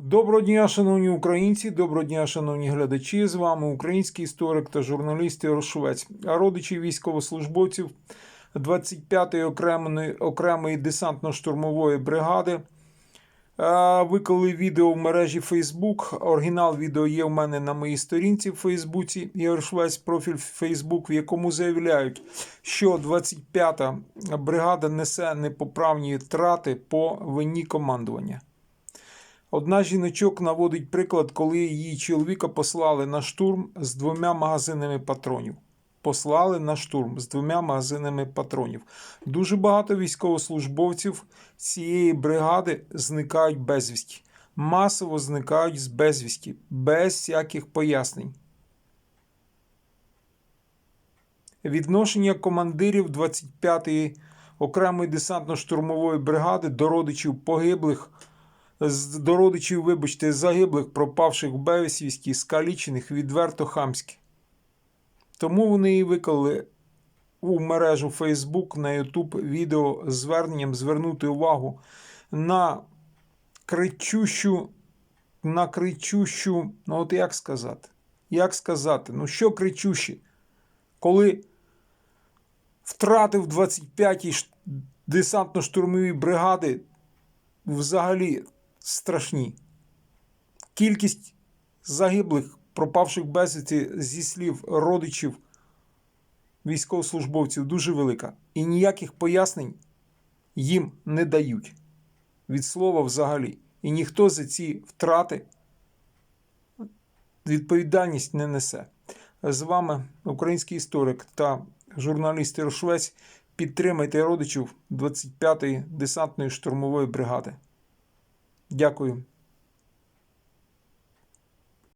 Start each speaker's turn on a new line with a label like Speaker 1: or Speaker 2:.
Speaker 1: Доброго дня, шановні українці, доброго дня, шановні глядачі. З вами український історик та журналіст Ярошовець, а родичі військовослужбовців 25-ї окремої, окремої десантно-штурмової бригади. Виклали відео в мережі Facebook. Оригінал відео є в мене на моїй сторінці в Фейсбуці. Ярошовець профіль Facebook, в якому заявляють, що 25-та бригада несе непоправні втрати по вині командування. Одна жіночок наводить приклад, коли її чоловіка послали на штурм з двома магазинами патронів. Послали на штурм з двома магазинами патронів. Дуже багато військовослужбовців цієї бригади зникають безвісті. Масово зникають з безвісті, без всяких пояснень. Відношення командирів 25-ї окремої десантно-штурмової бригади до родичів погиблих до родичів, вибачте, загиблих, пропавших в безвісті, скалічених відверто хамські. Тому вони і виклали у мережу Facebook на YouTube відео з зверненням звернути увагу на кричущу, на кричущу, ну от як сказати? Як сказати? Ну що кричущі? Коли втратив 25-й десантно-штурмові бригади взагалі страшні. Кількість загиблих, пропавших безвісті зі слів родичів військовослужбовців дуже велика. І ніяких пояснень їм не дають. Від слова взагалі. І ніхто за ці втрати відповідальність не несе. З вами український історик та журналіст Рошвець. Підтримайте родичів 25-ї десантної штурмової бригади. Дякую.